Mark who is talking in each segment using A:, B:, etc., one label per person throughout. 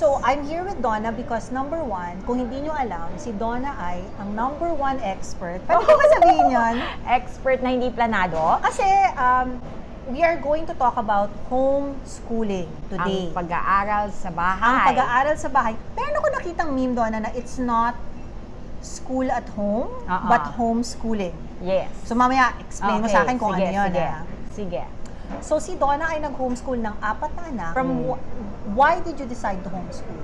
A: So, I'm here with Donna because number one, kung hindi nyo alam, si Donna ay ang number one expert. Pwede ko ba sabihin yun?
B: Expert na hindi planado.
A: Kasi, um, we are going to talk about homeschooling today.
B: Ang pag-aaral sa bahay.
A: Ang pag-aaral sa bahay. Meron ako nakitang meme, Donna, na it's not school at home,
B: Oo.
A: but homeschooling.
B: Yes.
A: So, mamaya, explain mo
B: Okay,
A: sa akin kung
B: sige,
A: ano yun.
B: Sige.
A: ah.
B: Sige.
A: So, si Donna ay nag-homeschool ng apat na anak. From wh- why did you decide to homeschool?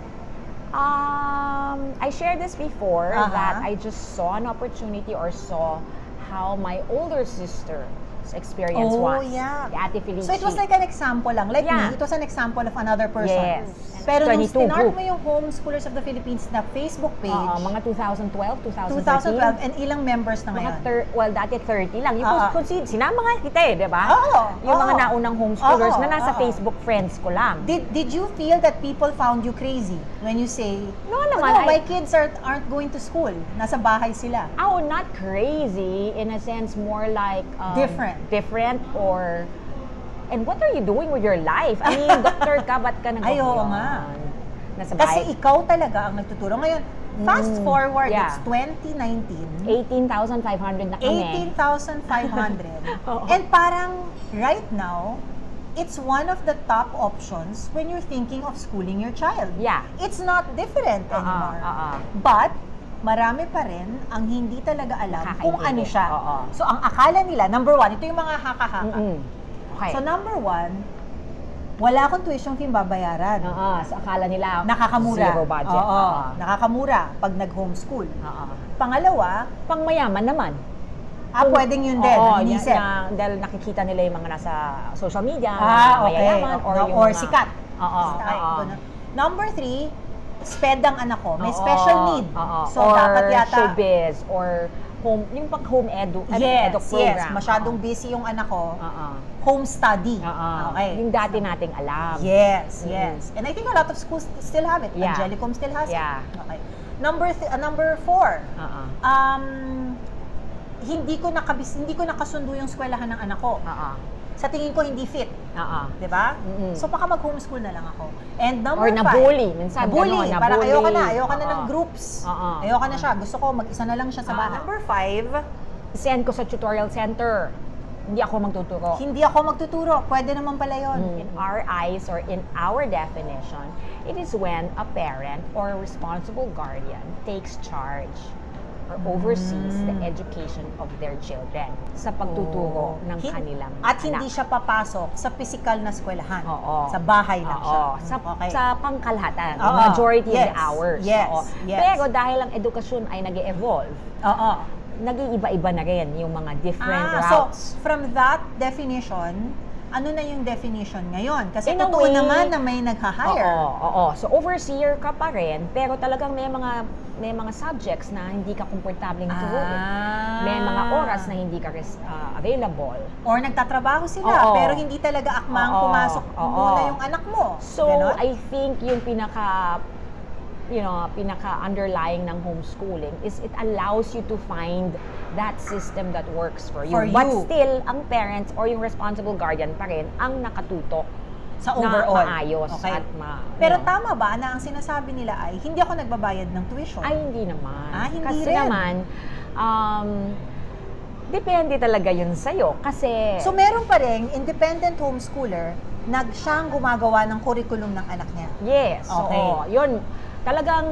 B: Um, I shared this before
A: Uh-huh.
B: that I just saw an opportunity or saw how my older sister's experience
A: Oh, yeah.
B: Ate Felici.
A: So it was like an example lang. Like
B: Yeah.
A: me, it was an example of another person.
B: Yes.
A: Pero nung
B: 22
A: start
B: group.
A: mo yung Homeschoolers of the Philippines na Facebook page,
B: Oo, mga 2012, 2013.
A: 2012, and ilang members na
B: Mga
A: ngayon?
B: thir- well, dati 30 lang. Yung
A: Ah, ah.
B: kung sin- sinama nga kita eh, di ba?
A: Oo,
B: Yung mga
A: oo.
B: naunang homeschoolers
A: Oo,
B: na nasa
A: oo.
B: Facebook friends ko lang.
A: Did did you feel that people found you crazy when you say,
B: No
A: "Oh,
B: naman,
A: no, my
B: I-
A: kids are, aren't going to school. Nasa bahay sila.
B: Oh, not crazy. In a sense, more like... um,
A: Different.
B: Different or... And what are you doing with your life? I mean, doctor ka, ba't ka nag
A: Ay, oo nga.
B: Nasa
A: Kasi
B: bahay.
A: ikaw talaga ang nagtuturo. Ngayon, fast
B: Mm,
A: forward,
B: yeah.
A: it's 2019.
B: 18,500 na kami.
A: 18,500.
B: Oo.
A: And parang right now, it's one of the top options when you're thinking of schooling your child.
B: Yeah.
A: It's not different
B: Oo,
A: anymore.
B: oo.
A: But, marami pa rin ang hindi talaga alam kung ano
B: Nakakaintindi.
A: siya.
B: Oo.
A: So, ang akala nila, number one, ito yung mga haka-haka.
B: Mm-mm. Okay.
A: So, number one, wala akong tuition fee babayaran.
B: Oo, so akala nila
A: Nakakamura.
B: zero budget.
A: Oo,
B: Oo.
A: nakakamura pag nag-homeschool.
B: Oo.
A: Pangalawa,
B: Pang mayaman naman.
A: ah, pwedeng yun din,
B: Oo,
A: ang inisip.
B: na- dahil nakikita nila yung mga nasa social media,
A: Ah,
B: mga
A: okay.
B: mayayaman, or,
A: No,
B: yung
A: or
B: mga-
A: sikat.
B: Oo,
A: Ay,
B: oo.
A: ganun. Number three, sped ang anak ko. May
B: Oo,
A: special need.
B: oo.
A: So,
B: or
A: dapat yata...
B: showbiz, or home, yung pag home edu, ed-
A: Yes,
B: edu
A: yes.
B: program.
A: Masyadong busy yung anak ko.
B: Oo.
A: Home study.
B: Oo.
A: Okay.
B: Yung dati nating alam.
A: Yes,
B: Mm.
A: yes. And I think a lot of schools still have it.
B: Yeah.
A: Angelicum still has
B: Yeah.
A: it. Okay. Number th- uh, number four,
B: Oo.
A: um, hindi ko nakabis hindi ko nakasundo yung eskwelahan ng anak ko.
B: Oo.
A: Sa tingin ko hindi fit,
B: Oo.
A: 'di ba? So baka mag-homeschool na lang ako. And number
B: Or
A: five,
B: nabully. Minsan
A: nabully.
B: ganun,
A: Parang
B: nabully.
A: ayoko na, ayoko na ng groups.
B: Oo.
A: Ayoko na siya. Gusto ko mag-isa na lang siya sa bahay. Number five,
B: Send ko sa tutorial center. Hindi ako magtuturo.
A: hindi ako magtuturo. Pwede naman pala yun.
B: In our eyes or in our definition, it is when a parent or a responsible guardian takes charge or oversees the education of their children sa pagtuturo ng
A: Hin-
B: kanilang
A: At
B: anak.
A: hindi siya papasok sa physical na eskwelahan.
B: Oo.
A: Sa bahay lang siya.
B: Oo. Sa,
A: okay.
B: sa pangkalahatan,
A: Oo.
B: majority of
A: Yes.
B: the hours.
A: Yes.
B: Oo.
A: Yes.
B: Pero dahil ang edukasyon ay nag evolve
A: Oo.
B: nag-iiba-iba na rin yung mga different
A: Ah, so
B: routes.
A: from that definition, ano na yung definition ngayon? Kasi
B: In
A: totoo
B: way,
A: naman na may nagha-hire.
B: Oo, oo. So overseer ka pa rin, pero talagang may mga may mga subjects na hindi ka komportable turuin.
A: Ah.
B: May mga oras na hindi ka res- ah, available.
A: Or nagtatrabaho sila,
B: Oo.
A: pero hindi talaga akmang
B: Oo.
A: pumasok
B: Oo.
A: muna yung anak mo.
B: So
A: Ganon?
B: I think yung pinaka you know, pinaka-underlying ng homeschooling is it allows you to find that system that works for you.
A: For
B: But
A: you.
B: still, ang parents or yung responsible guardian pa rin ang nakatutok
A: sa
B: na
A: overall.
B: maayos
A: Okay.
B: at ma...
A: Pero
B: know.
A: tama ba na ang sinasabi nila ay hindi ako nagbabayad ng tuition?
B: Ay, hindi naman.
A: Ah, hindi
B: Kasi
A: rin.
B: naman, um, depende talaga yun sa'yo. Kasi,
A: So meron pa rin independent homeschooler nag siyang gumagawa ng curriculum ng anak niya.
B: yes,
A: Okay.
B: oo. Yun, talagang,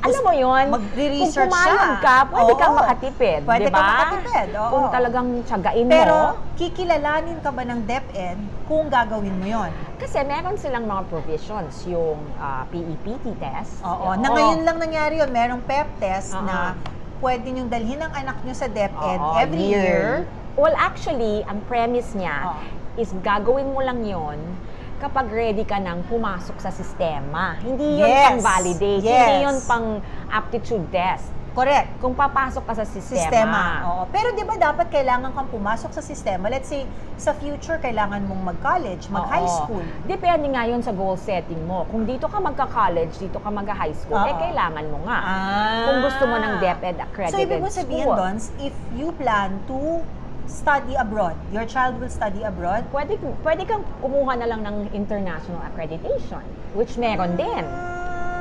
B: alam mo yun,
A: Magre-research
B: kung pumayag ka, pwede
A: Oo.
B: kang makatipid,
A: Pwede
B: di ba?
A: kang makatipid, oo.
B: Kung talagang tiyagain
A: Pero
B: mo.
A: kikilalanin ka ba ng DepEd kung gagawin mo yon?
B: Kasi meron silang mga provisions, yung ah, PEPT test.
A: Oo.
B: Oo.
A: Na ngayon lang nangyari yun. Merong PEP test
B: Oo.
A: na pwede niyong dalhin ang anak niyo sa DepEd
B: Oo,
A: every year.
B: Well, actually, ang premise niya
A: Oo.
B: is gagawin mo lang yon kapag ready ka nang pumasok sa sistema. Hindi yun
A: Yes.
B: pang validate,
A: Yes.
B: hindi yun pang aptitude test.
A: Correct.
B: Kung papasok ka sa sistema.
A: Sistema. Oo. Pero di ba dapat kailangan kang pumasok sa sistema? Let's say, sa future, kailangan mong mag-college, mag-high
B: Oo.
A: school.
B: Depende nga yun sa goal setting mo. Kung dito ka magka-college, dito ka magka-high school,
A: Oo.
B: eh kailangan mo nga.
A: Ah.
B: Kung gusto mo ng DepEd accredited
A: So, ibig mo sabihin,
B: school.
A: Dons, if you plan to study abroad, your child will study abroad,
B: Pwede, pwede kang kumuha na lang ng international accreditation, which meron din.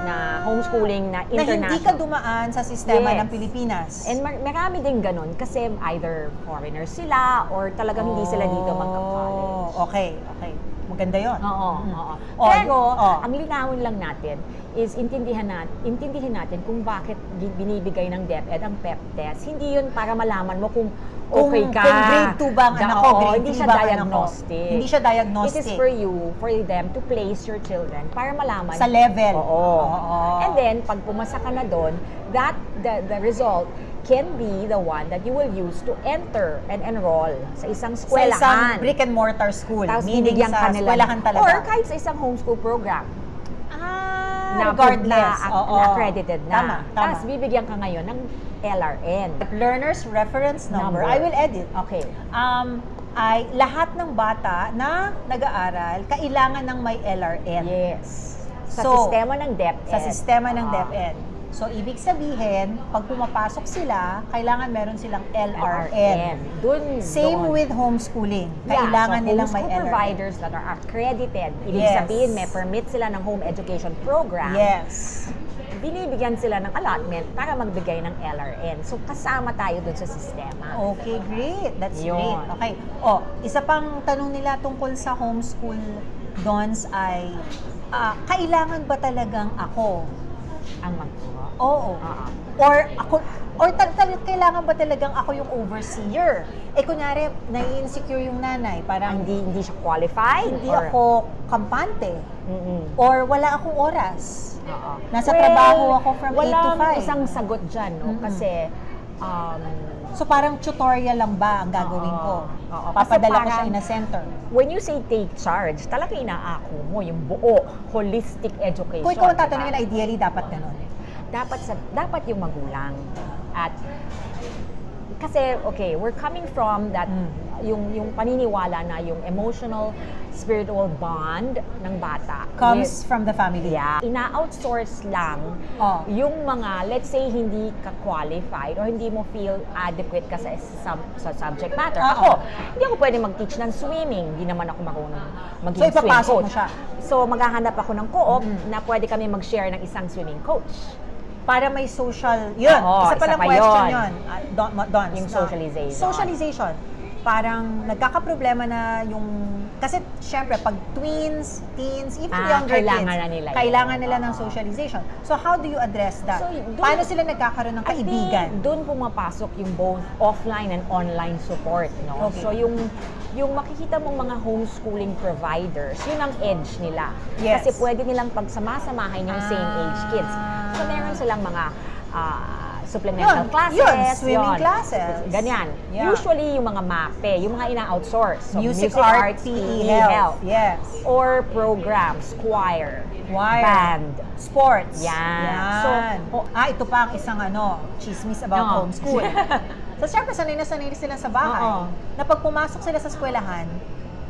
B: na homeschooling na
A: Na
B: international.
A: hindi ka dumaan sa sistema
B: Yes.
A: ng Pilipinas.
B: And mar- marami din ganun kasi either foreigners sila or talagang hindi sila dito magka-college.
A: Oh, Okay, okay. Maganda yon.
B: Oo,
A: Mhm.
B: oo.
A: Oh,
B: Pero,
A: oh.
B: ang linawin lang natin is intindihan natin, intindihin natin kung bakit binibigay ng DepEd ang PEP test. Hindi yun para malaman mo kung
A: Kung-
B: okay ka.
A: kung grade two ba ang anak ko, grade
B: hindi siya
A: ko.
B: diagnostic.
A: Hindi siya diagnostic.
B: It is for you, for them to place your children para malaman.
A: Sa level.
B: Oo.
A: Oo.
B: And then, pag pumasa ka na doon, that, the, the result can be the one that you will use to enter and enroll sa isang
A: sa
B: eskwelahan.
A: isang brick and mortar school.
B: Tapos
A: meaning
B: bibigyan
A: sa
B: ka nila.
A: eskwelahan talaga.
B: Or kahit sa isang homeschool program.
A: ah,
B: na,
A: regardless.
B: na,
A: Oo.
B: na accredited na.
A: Tama, tama.
B: Tapos bibigyan ka ngayon ng LRN.
A: Learner's reference number.
B: Number.
A: I will edit.
B: Okay.
A: Um, ay lahat ng bata na nag-aaral, kailangan ng may LRN.
B: Yes. Sa
A: So,
B: sistema ng DepEd.
A: Sa sistema ng
B: Ah.
A: DepEd. So, ibig sabihin, pag pumapasok sila, kailangan meron silang LRN.
B: LRN. Dun,
A: Same
B: dun.
A: with homeschooling.
B: Yeah,
A: Kailangan
B: so
A: nilang may LRN.
B: providers that are accredited. Ibig
A: Yes.
B: sabihin, may permit sila ng home education program.
A: Yes.
B: Binibigyan sila ng allotment para magbigay ng LRN. So, kasama tayo dun sa sistema.
A: Okay, great. That's
B: Yun.
A: great. Okay. Oh, isa pang tanong nila tungkol sa homeschool dons ay, ah, kailangan ba talagang ako?
B: Ang magtuwa.
A: Oo.
B: Oo.
A: Or ako, or tal- tal- kailangan ba talagang ako yung overseer? Eh, kunyari, nai-insecure yung nanay.
B: Ah,
A: Parang
B: hindi, hindi siya qualified?
A: hindi
B: or-
A: ako kampante.
B: Mm-mm.
A: Or wala akong oras.
B: Oo.
A: Nasa trabaho ako from 8 to
B: walang
A: 5.
B: isang sagot dyan, no?
A: Mm-mm.
B: Kasi, um,
A: So parang tutorial lang ba ang gagawin ko?
B: Oo. Oo. Kasi
A: Papadala ko
B: parang-
A: siya in a center.
B: when you say take charge, talaga inaako mo yung buo, holistic education.
A: Kung ikaw ang tatanungin, ideally dapat ganun.
B: dapat sa dapat yung magulang at kasi okay we're coming from that
A: Mm.
B: yung yung paniniwala na yung emotional spiritual bond ng bata
A: Comes from the family.
B: with- yeah ina-outsource lang
A: Oh.
B: yung mga let's say hindi ka qualified or hindi mo feel adequate ka sa, sa, sa subject matter
A: Oo.
B: ako hindi ako pwede mag-teach ng swimming hindi naman ako marunong maging
A: So,
B: swim
A: ipapasok mo
B: coach
A: siya.
B: so maghahanap ako ng co-op
A: Mm.
B: na pwede kami mag-share ng isang swimming coach
A: Para may social, yun,
B: Oo,
A: isa palang
B: isa pa
A: question
B: yun.
A: yun. Ah, don, dons,
B: Yung socialization.
A: Socialization. Parang nagkakaproblema na yung, kasi syempre pag twins, teens, even
B: Ah,
A: younger
B: kailangan
A: kids,
B: na nila yun.
A: kailangan nila ng
B: Oo.
A: socialization. So how do you address that?
B: So, dun-
A: Paano sila nagkakaroon ng kaibigan?
B: doon pumapasok yung both offline and online support, no?
A: Okay.
B: So yung yung makikita mong mga homeschooling providers, yun ang edge nila.
A: Yes.
B: Kasi pwede nilang pagsamasamahin yung same
A: Ah.
B: age kids. So meron silang mga ah, supplemental
A: Yun,
B: classes,
A: yun, swimming
B: yun.
A: classes.
B: Ganyan.
A: Yeah.
B: Usually yung mga MAPE, yung mga ina-outsource. So,
A: music, art, PE, health. Yes.
B: Or programs, choir,
A: Choir.
B: band.
A: Sports.
B: Yan.
A: So,
B: So,
A: ah, ito pa ang isang ano, chismis about
B: No.
A: homeschool. so, syempre, sanay na sanay sila sa bahay.
B: Oo.
A: Na pag pumasok sila sa eskwelahan,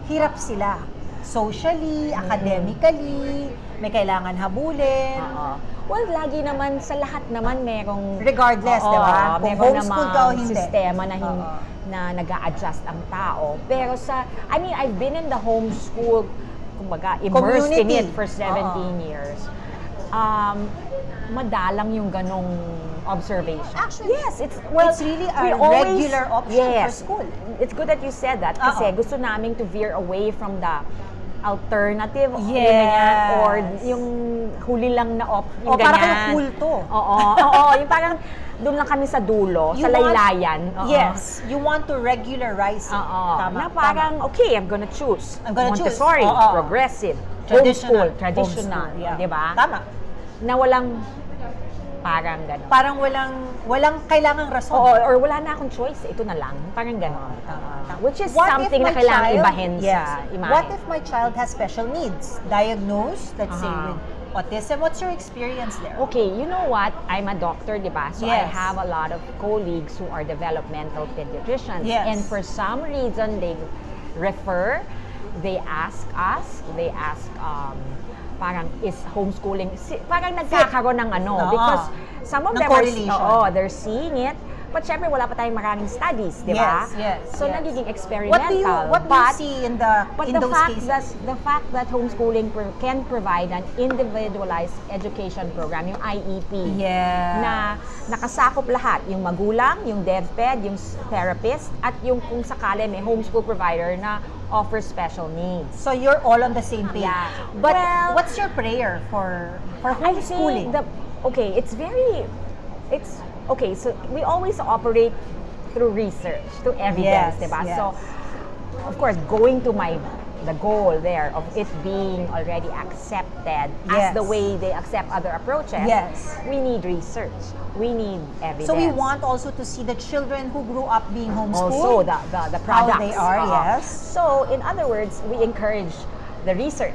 A: hirap sila. Socially, academically, may kailangan habulin.
B: Oo. Well, lagi naman, sa lahat naman merong...
A: Regardless,
B: Oo,
A: di ba? Kung
B: meron
A: homeschool ka o hindi.
B: sistema na, hin,
A: Oo.
B: na nag adjust ang tao. Pero sa... I mean, I've been in the homeschool, kumbaga, immersed in
A: Community.
B: it for 17
A: Oo.
B: years. Um, madalang yung ganong observation.
A: Actually,
B: yes, it's well,
A: it's really a
B: always-
A: regular option for
B: yes,
A: school.
B: It's good that you said that kasi
A: Oo.
B: gusto namin to veer away from the alternative yung
A: Yes.
B: ganyan, or yung huli lang na op yung
A: O, para
B: ganyan.
A: kang kulto.
B: Oo, oo, yung parang doon lang kami sa dulo,
A: You
B: sa
A: want-
B: laylayan. Oo.
A: Yes. You want to regularize it.
B: Oo.
A: Tama,
B: na
A: tama.
B: parang, okay, I'm gonna choose.
A: I'm gonna choose.
B: Montessori,
A: Oo.
B: progressive,
A: Traditional.
B: homeschool, traditional,
A: Homeschool, yeah.
B: di ba?
A: Tama.
B: Na walang parang gano'n.
A: Parang walang walang kailangang rason.
B: Oo, or wala na akong choice, ito na lang. Parang gano'n.
A: Tama.
B: Which is
A: What
B: something na kailangan
A: child-
B: ibahin
A: yes.
B: sa imahe.
A: What if my child has special needs? Diagnosed, let's say,
B: Aha.
A: with autism. What's your experience there?
B: Okay, you know what? I'm a doctor, di ba? So I
A: Yes.
B: have a lot of colleagues who are developmental pediatricians.
A: Yes.
B: And for some reason, they refer, they ask us, they ask, um, parang is homeschooling, si, parang nagkakaroon ng ano,
A: Oo.
B: because some of
A: Ng
B: them are,
A: correlation.
B: oo, they're seeing it, But syempre, wala pa tayong maraming studies, di ba?
A: Yes, yes,
B: So,
A: yes.
B: nagiging experimental.
A: What do you what do you
B: but,
A: see in the
B: But
A: in
B: the
A: those
B: fact
A: cases?
B: that the fact that homeschooling pro- can provide an individualized education program, yung IEP,
A: yeah.
B: na nakasakop lahat, yung magulang, yung DevPed, yung s- therapist, at yung kung sakali may homeschool provider na offers special needs.
A: So you're all on the same page.
B: Yeah.
A: But
B: Well-
A: what's your prayer for for homeschooling?
B: the okay, it's very it's okay, so we always operate through research, through evidence,
A: Yes,
B: diba?
A: yes.
B: So of course, going to my the goal there of it being already accepted
A: Yes.
B: as the way they accept other approaches.
A: Yes.
B: We need research. We need evidence.
A: so we want also to see the children who grew up being homeschooled.
B: also the, the, the
A: How
B: products.
A: they are,
B: Oo.
A: yes.
B: So, in other words, we encourage the research.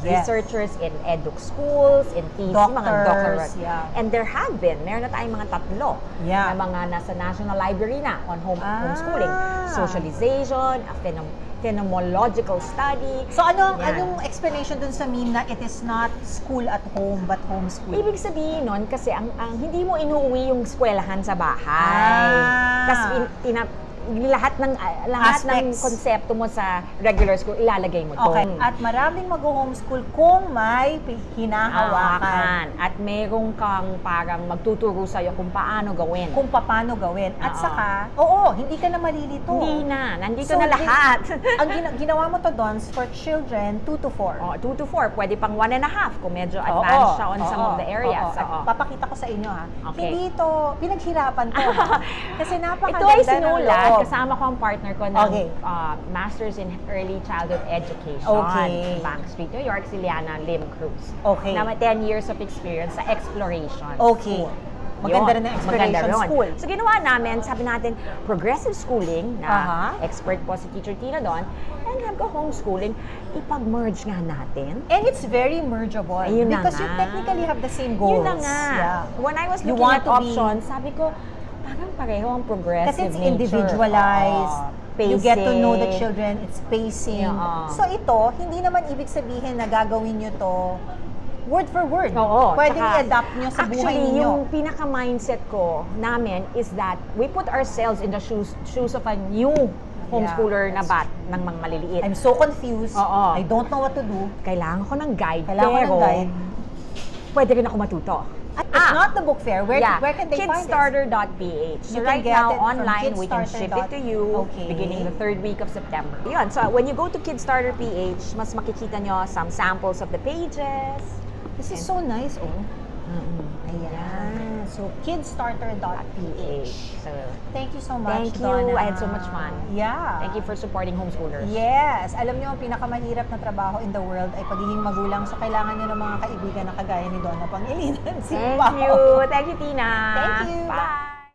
A: Yes.
B: Researchers in edu schools, in TC, mga
A: Doctors, yeah.
B: And there have been, meron na tayong mga tatlo
A: Yeah.
B: na mga nasa National Library na on home,
A: Ah.
B: homeschooling. Socialization, a phenom- phenomenological study.
A: So ano
B: Yan.
A: anong explanation dun sa meme na it is not school at home but homeschool?
B: Ibig sabihin nun, kasi ang, ang hindi mo inuwi yung eskwelahan sa bahay.
A: Ah.
B: Tapos pin- tina- lahat ng ah, lahat ng
A: Aspects.
B: konsepto mo sa regular school ilalagay mo doon.
A: Okay. At maraming mag-homeschool kung may hinahawakan.
B: Hawakan. At merong kang parang magtuturo sa'yo kung paano gawin.
A: Kung paano gawin. At
B: Oo.
A: saka, oo, hindi ka na malilito.
B: Hindi na. Nandito
A: So,
B: na lahat.
A: ang gina- ginawa mo to, Dons, for children 2 to 4.
B: oh, 2 to 4. Pwede pang 1 and a half kung medyo advanced siya on some of the areas.
A: At
B: Oo.
A: papakita ko sa inyo ha.
B: Okay.
A: Hindi ito, pinaghirapan to. ha? Kasi napakaganda
B: Ito ay
A: ng
B: sinulat.
A: loob.
B: Kasama ko ang partner ko ng
A: Okay.
B: uh, Master's in Early Childhood Education.
A: Okay.
B: Bank Street, New York, si Liana Lim Cruz.
A: Okay.
B: Na may 10 years of experience sa exploration.
A: Okay.
B: school.
A: Maganda
B: Yun.
A: rin ang
B: Maganda
A: exploration
B: rin.
A: school.
B: So ginawa namin, sabi natin, progressive schooling, na
A: Aha.
B: expert po si Teacher Tina doon, and have ko homeschooling, ipag-merge nga natin.
A: And it's very mergeable.
B: Ayun na
A: because you
B: nga.
A: technically have the same goals.
B: Yun na nga.
A: Yeah.
B: When I was
A: You
B: looking
A: want
B: at
A: to be-
B: options, sabi ko, parang pareho ang progressive
A: Kasi it's
B: nature.
A: individualized.
B: Oo.
A: You get to know the
B: Pacing.
A: children. It's pacing.
B: Yeah.
A: So ito, hindi naman ibig sabihin na gagawin nyo to word for word.
B: Oo.
A: Pwedeng i-adapt nyo sa buhay
B: actually,
A: ninyo.
B: yung pinaka-mindset ko namin is that we put ourselves in the shoes shoes of a new homeschooler na bat ng mga maliliit.
A: I'm so confused.
B: Oo.
A: I don't know what to do.
B: Kailangan ko ng guide,
A: Kailangan ko
B: pero
A: ng guide.
B: pwede rin ako matuto.
A: At it's not the book fair. Where,
B: yeah,
A: where can they find it?
B: kidstarter.ph. So
A: You can
B: right
A: get
B: now, online, we can ship it to you
A: Okay.
B: beginning the third week of September. Yun, so when you go to Kidstarter.ph, mas makikita nyo some samples of the pages.
A: This is so nice, oh.
B: Mm-mm.
A: Ayan. So, kidstarter.ph.
B: So,
A: Thank you so much,
B: Thank you.
A: Donna.
B: I had so much fun.
A: Yeah.
B: thank you for supporting homeschoolers.
A: Yes. Alam niyo, ang pinakamahirap na trabaho in the world ay pagiging magulang. So, kailangan niyo ng mga kaibigan na kagaya ni Donna Pangilinan.
B: Thank you. Thank you, Tina.
A: Thank you.
B: Bye.